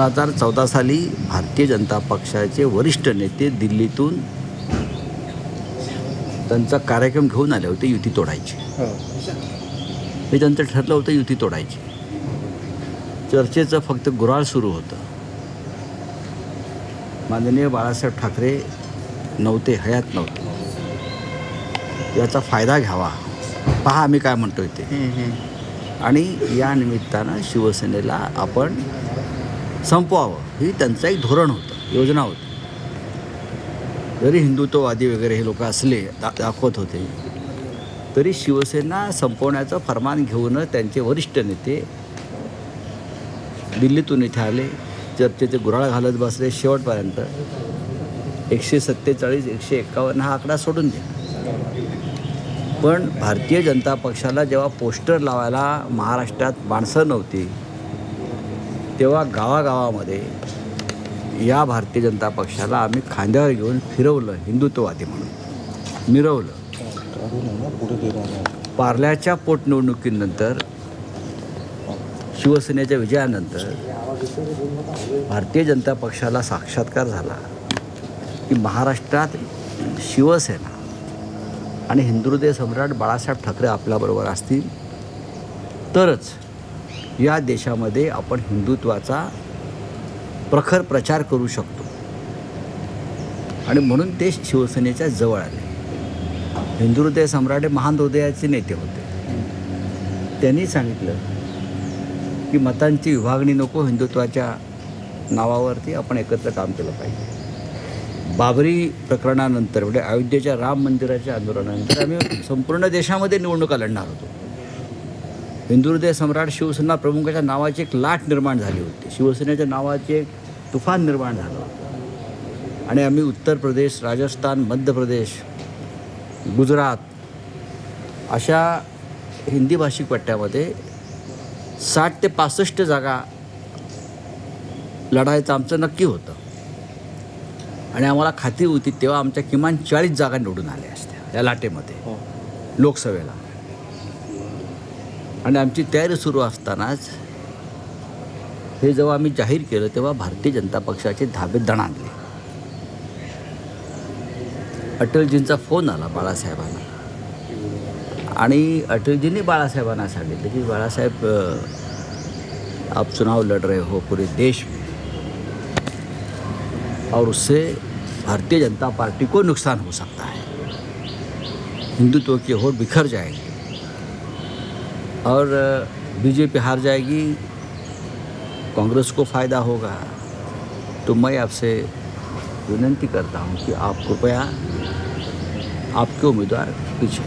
दोन हजार चौदा साली भारतीय जनता पक्षाचे वरिष्ठ नेते दिल्लीतून त्यांचा कार्यक्रम घेऊन आले होते युती तोडायची. हे. त्यांचं ठरलं होतं युती तोडायची. चर्चेचं फक्त गुराळ सुरू होतं. माननीय बाळासाहेब ठाकरे नव्हते हयात नव्हते. याचा फायदा घ्यावा. पहा आम्ही काय म्हणतोय ते. आणि या निमित्तानं शिवसेनेला आपण संपवावं. ही त्यांचं एक धोरण होतं योजना होती. जरी हिंदुत्ववादी वगैरे हे लोक असले दा दाखवत होते तरी शिवसेना संपवण्याचं फरमान घेऊनच त्यांचे वरिष्ठ नेते दिल्लीतून इथे आले चर्चेचे गुराळ घालत बसले. शेवटपर्यंत एकशे सत्तेचाळीस एकशे एक्कावन्न हा आकडा सोडून द्या पण भारतीय जनता पक्षाला जेव्हा पोस्टर लावायला महाराष्ट्रात माणसं नव्हती तेव्हा गावागावामध्ये या भारतीय जनता पक्षाला आम्ही खांद्यावर घेऊन फिरवलं हिंदुत्ववादी म्हणून. मिरवलं. पार्ल्याच्या पोटनिवडणुकीनंतर शिवसेनेच्या विजयानंतर भारतीय जनता पक्षाला साक्षात्कार झाला की महाराष्ट्रात शिवसेना आणि हिंदुहृदय सम्राट बाळासाहेब ठाकरे आपल्याबरोबर असतील तरच या देशामध्ये आपण हिंदुत्वाचा प्रखर प्रचार करू शकतो. आणि म्हणून ते शिवसेनेच्या जवळ आले. हिंदू हृदय सम्राट हे महान हृदयाचे नेते होते. त्यांनी सांगितलं की मतांची विभागणी नको हिंदुत्वाच्या नावावरती आपण एकत्र काम केलं पाहिजे. बाबरी प्रकरणानंतर म्हणजे अयोध्येच्या राम मंदिराच्या आंदोलनानंतर आम्ही संपूर्ण देशामध्ये निवडणुका लढणार होतो. हिंदू हृदय सम्राट शिवसेना प्रमुखाच्या नावाची एक लाट निर्माण झाली होती. शिवसेनेच्या नावाचे एक तुफान निर्माण झालं होतं. आणि आम्ही उत्तर प्रदेश राजस्थान मध्य प्रदेश गुजरात अशा हिंदी भाषिक पट्ट्यामध्ये साठ ते पासष्ट जागा लढायचं आमचं नक्की होतं. आणि आम्हाला खात्री होती तेव्हा आमच्या किमान चाळीस जागा निवडून आल्या असत्या या लाटेमध्ये. लोकसभेला. आणि आमची तयारी सुरू असतानाच हे जेव्हा आम्ही जाहीर केलं तेव्हा भारतीय जनता पक्षाचे धाबे दणाणले. अटलजींचा फोन आला बाळासाहेबांना. आणि अटलजींनी बाळासाहेबांना सांगितलं की बाळासाहेब आप चुनाव लड़ रहे हो पूरे देश में. और उससे भारतीय जनता पार्टी को नुकसान हो सकता है. हिंदुत्व के वोट बिखर जाएंगे. और बीजेपी हार जाएगी कांग्रेस को फ़ायदा होगा। तो मैं आपसे विनंती करता हूँ कि आप कृपया आपके उमेदवार पीछे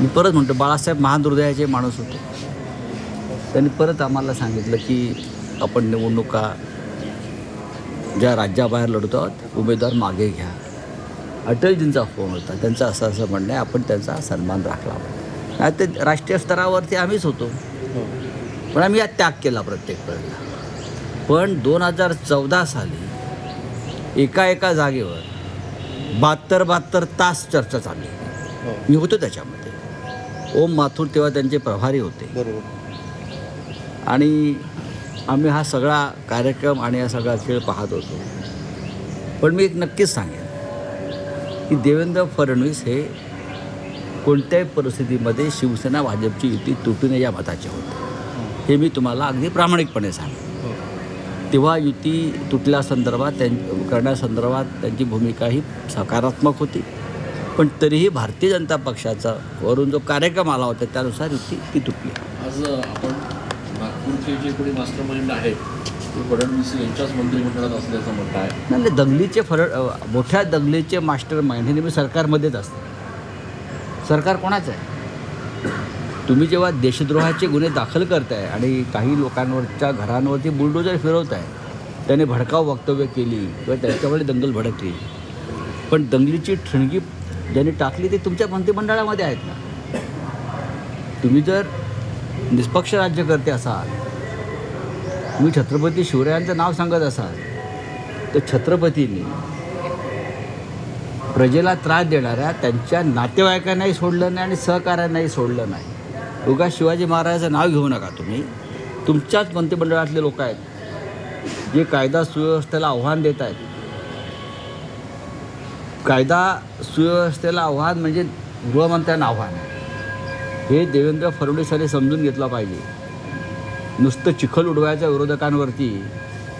मी परत म्हणतो बाळासाहेब महान हृदयाचे माणूस होते. त्यांनी परत आम्हाला सांगितलं की आपण निवडणुका ज्या राज्याबाहेर लढतो आहोत उमेदवार मागे घ्या. अटलजींचा फोन होता त्यांचं असं असं म्हणणं आहे आपण त्यांचा सन्मान राखला पाहिजे. नाही ते राष्ट्रीय स्तरावरती आम्हीच होतो. पण आम्ही यात त्याग केला प्रत्येक वेळेला. पण दोन हजार चौदा साली एका एका जागेवर बहात्तर बहात्तर तास चर्चा चालली. मी होतो त्याच्यामध्ये. ओम माथुर तेव्हा त्यांचे प्रभारी होते. बरोबर. आणि आम्ही हा सगळा कार्यक्रम आणि हा सगळा खेळ पाहत होतो. पण मी एक नक्कीच सांगेन की देवेंद्र फडणवीस हे कोणत्याही परिस्थितीमध्ये शिवसेना भाजपची युती तुटू नये या मताचे होते. हे. मी तुम्हाला अगदी प्रामाणिकपणे सांगेन. तेव्हा युती तुटल्यासंदर्भात त्यां करण्यासंदर्भात त्यांची भूमिका ही सकारात्मक होती. पण तरीही भारतीय जनता पक्षाचा वरून जो कार्यक्रम आला होता त्यानुसार युती ती तुटली. आज आपण नागपूरचे जे कोणी मास्टर माइंड आहेत ते फडणवीस यांच्याच मंत्रिमंडळात असल्याचं म्हणत आहे नाही दंगलीचे फरक अ, मोठ्या दंगलीचे मास्टर माइंड हे नेहमी सरकारमध्येच असतं. सरकार कोणाचं आहे? तुम्ही जेव्हा देशद्रोहाचे गुन्हे दाखल करताय आणि काही लोकांवरच्या घरांवरती बुलडोजर फिरवताय त्याने भडकाव वक्तव्य केली किंवा त्याच्यामुळे दंगल भडकली. पण दंगलीची ठणगी ज्यांनी टाकली ते तुमच्या मंत्रिमंडळामध्ये आहेत ना? तुम्ही जर निष्पक्ष राज्यकर्ते असाल तुम्ही छत्रपती शिवरायांचं नाव सांगत असाल तर छत्रपतींनी प्रजेला त्रास देणाऱ्या त्यांच्या नातेवाईकांनाही सोडलं नाही आणि सहकाऱ्यांनाही सोडलं नाही. उगा शिवाजी महाराजाचं नाव घेऊ नका तुम्ही. तुमच्याच मंत्रिमंडळातले लोक आहेत. जे कायदा सुव्यवस्थेला आव्हान देत आहेत. कायदा सुव्यवस्थेला आव्हान म्हणजे गृहमंत्र्यांना आव्हान हे देवेंद्र फडणवीसांनी समजून घेतलं पाहिजे. नुसतं चिखल उडवायच्या विरोधकांवरती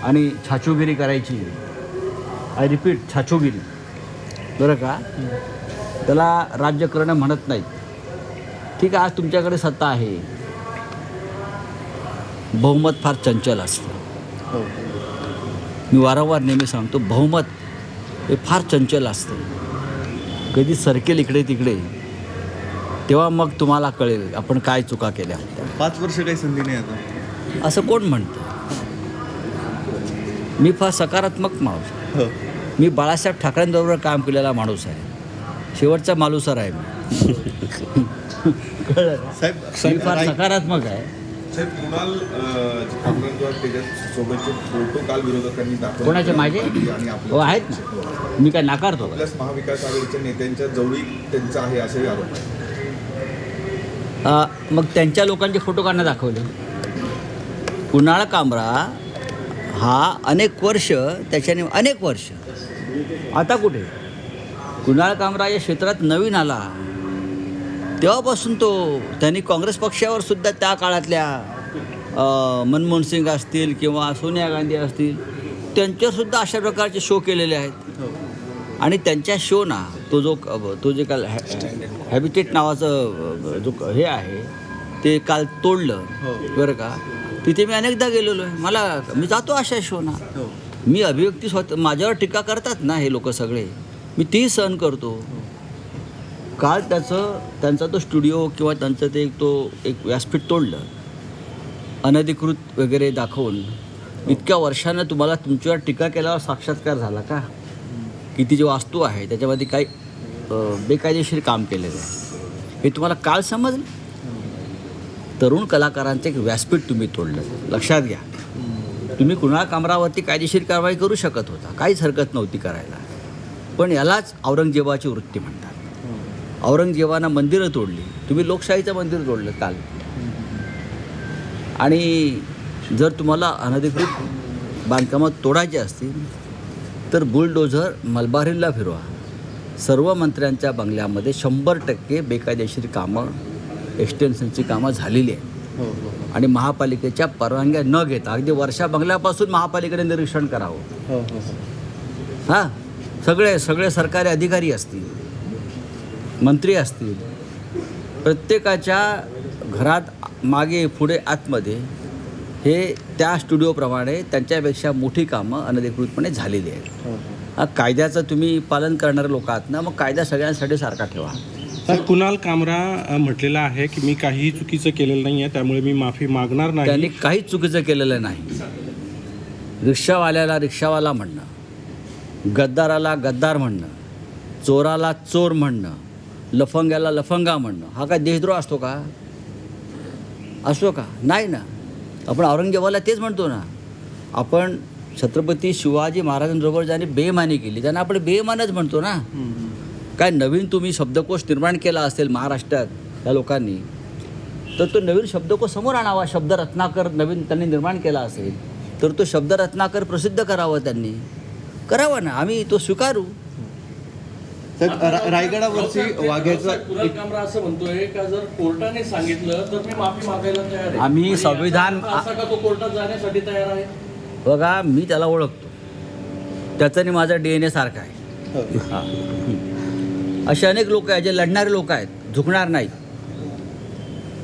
आणि छाछोगिरी करायची. आय रिपीट छाछूगिरी. बरं का? त्याला राज्य करणं म्हणत नाहीत. ठीक आहे आज तुमच्याकडे सत्ता आहे. बहुमत फार चंचल असतं. हो. मी वारंवार नेहमी सांगतो बहुमत हे फार चंचल असतं. कधी सरकेल इकडे तिकडे तेव्हा मग तुम्हाला कळेल आपण काय चुका केल्या पाच वर्ष काही संधी नाही आता. असं कोण म्हणतं? मी फार सकारात्मक माणूस मी बाळासाहेब ठाकरेंबरोबर काम केलेला माणूस आहे. शेवटचा मालुसर आहे मी. कळलं? साहेब फार सकारात्मक आहे. कोणाचे माझे? हो आहेत ना. मी काय नाकारतो महाविकास आघाडीच्या नेत्यांच्या जवळी त्यांचा आहे असेही आरोप मग त्यांच्या लोकांचे फोटो काढणं दाखवले. कुणाळ कामरा हा अनेक वर्ष त्याच्याने अनेक वर्ष. आता कुठे? कुणाळ कामरा या क्षेत्रात नवीन आला. तेव्हापासून तो त्यांनी काँग्रेस पक्षावर सुद्धा त्या काळातल्या मनमोहन सिंग असतील किंवा सोनिया गांधी असतील त्यांच्यावरसुद्धा अशा प्रकारचे शो केलेले आहेत. आणि त्यांच्या शो ना तो जो तो जे काल हॅ- हॅबिटेट नावाचं जो हे आहे ते काल तोडलं. बरं का? तिथे मी अनेकदा गेलेलो आहे. मला मी जातो अशा शो ना हो. मी अभिव्यक्ती स्वतः माझ्यावर टीका करतात ना हे लोक सगळे. मी तीही सहन करतो. काल त्याचं त्यांचा तो स्टुडिओ किंवा त्यांचं ते एक तो एक व्यासपीठ तोडलं. अनधिकृत वगैरे दाखवून. इतक्या वर्षानं तुम्हाला तुमच्यावर टीका केल्यावर साक्षात्कार झाला का? की ती जी वास्तू आहे त्याच्यामध्ये काही बेकायदेशीर काम केलेलं आहे. हे तुम्हाला काल समजलं? तरुण कलाकारांचं एक व्यासपीठ तुम्ही तोडलं. लक्षात घ्या. तुम्ही कुणाळ कामरावरती कायदेशीर कारवाई करू शकत होता. काहीच हरकत नव्हती करायला. पण यालाच औरंगजेबाची वृत्ती म्हणतात. औरंगजेबानं मंदिरं तोडली. तुम्ही लोकशाहीचं मंदिर तोडलं काल. आणि जर तुम्हाला अनधिकृत बांधकामं तोडायची असतील तर बुलडोझर मलबारीला फिरवा. सर्व मंत्र्यांच्या बंगल्यामध्ये शंभर टक्के बेकायदेशीर कामं एक्सटेन्शनची कामं झालेली आहेत. हो हो आणि महापालिकेच्या परवानग्या न घेता अगदी वर्षा बंगल्यापासून महापालिकेने निरीक्षण करावं. हो हो हो. हां? सगळे सगळे सरकारी अधिकारी असतील मंत्री असतील प्रत्येकाच्या घरात मागे पुढे आतमध्ये हे त्या स्टुडिओप्रमाणे त्यांच्यापेक्षा मोठी कामं अनधिकृतपणे झालेली आहेत. हो. हा कायद्याचं तुम्ही पालन करणारे लोक आहात ना मग कायदा सगळ्यांसाठी सारखा ठेवा. तर कुणाल कामरा म्हटलेला आहे की मी काहीही चुकीचं केलेलं नाही आहे त्यामुळे मी माफी मागणार त्यांनी नाही काहीच चुकीचं केलेलं नाही. रिक्षावाल्याला रिक्षावाला म्हणणं गद्दाराला गद्दार म्हणणं चोराला चोर म्हणणं लफंग्याला लफंगा म्हणणं हा काय देशद्रोह असतो का? असतो का? नाही ना. आपण औरंगजेबाला तेच म्हणतो ना. आपण छत्रपती शिवाजी महाराजांबरोबर ज्यांनी बेमानी केली त्यांना आपण बेमानच म्हणतो ना. काय नवीन तुम्ही शब्दकोश निर्माण केला असेल महाराष्ट्रात या लोकांनी तर तो नवीन शब्दकोश समोर आणावा शब्द रत्नाकर नवीन त्यांनी निर्माण केला असेल तर तो शब्द रत्नाकर प्रसिद्ध करावा त्यांनी. करावा ना आम्ही तो स्वीकारू. रायगडावरची वाघ्याचा असं म्हणतोय का जर कोर्टाने सांगितलं तर मी माफी मागायला तयार आहे. आम्ही संविधान- तो कोर्टात जाण्यासाठी तयार आहे? बघा मी त्याला ओळखतो. त्याचं आणि माझा डी एन ए सारखा आहे. हा. असे अनेक लोक आहेत जे लढणारे लोक आहेत झुकणार नाहीत.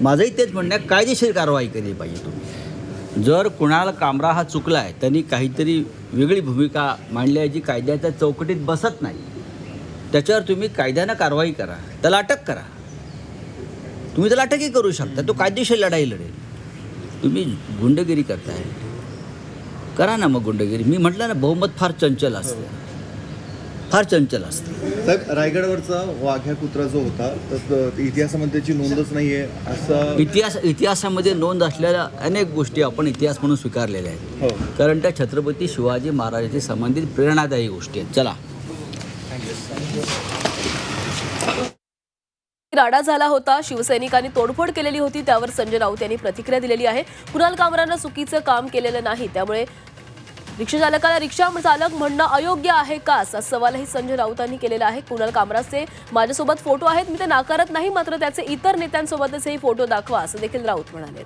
माझंही तेच म्हणणं आहे कायदेशीर कारवाई केली पाहिजे तुम्ही. जर कुणाला कामरा हा चुकला आहे त्यांनी काहीतरी वेगळी भूमिका मांडली आहे जी कायद्याच्या चौकटीत बसत नाही. त्याच्यावर तुम्ही कायद्यानं कारवाई करा त्याला अटक करा. तुम्ही त्याला अटकही करू शकता तो कायदेशीर लढाई लढेल. तुम्ही गुंडगिरी करताय. करा ना मग गुंडगिरी. मी म्हटलं ना बहुमत फार चंचल असतं. फार चंचल असतं. साहेब रायगडावरचा वाघ्या कुत्रा जो होता तर त- इतिहासामध्ये त्याची नोंदच नाहीये असं इतिहास इतिहासामध्ये नोंद असलेल्या अनेक गोष्टी आपण इतिहास म्हणून स्वीकारलेल्या आहेत. हो. कारण त्या छत्रपती शिवाजी महाराजांशी संबंधित प्रेरणादायी गोष्टी आहेत. चला. राडा झाला होता शिवसैनिकांनी तोडफोड केलेली होती त्यावर संजय राऊत यांनी प्रतिक्रिया दिलेली आहे. कुणाल कामरानं चुकीचं काम केलेलं नाही त्यामुळे रिक्षाचालकाला रिक्षा चालक म्हणणं अयोग्य आहे का? असा सवालही संजय राऊतांनी केलेला आहे. कुणाल कामराजचे माझ्यासोबत फोटो आहेत. मी ते नाकारत नाही मात्र त्याचे इतर नेत्यांसोबतच हे फोटो दाखवा असं देखील राऊत म्हणाले.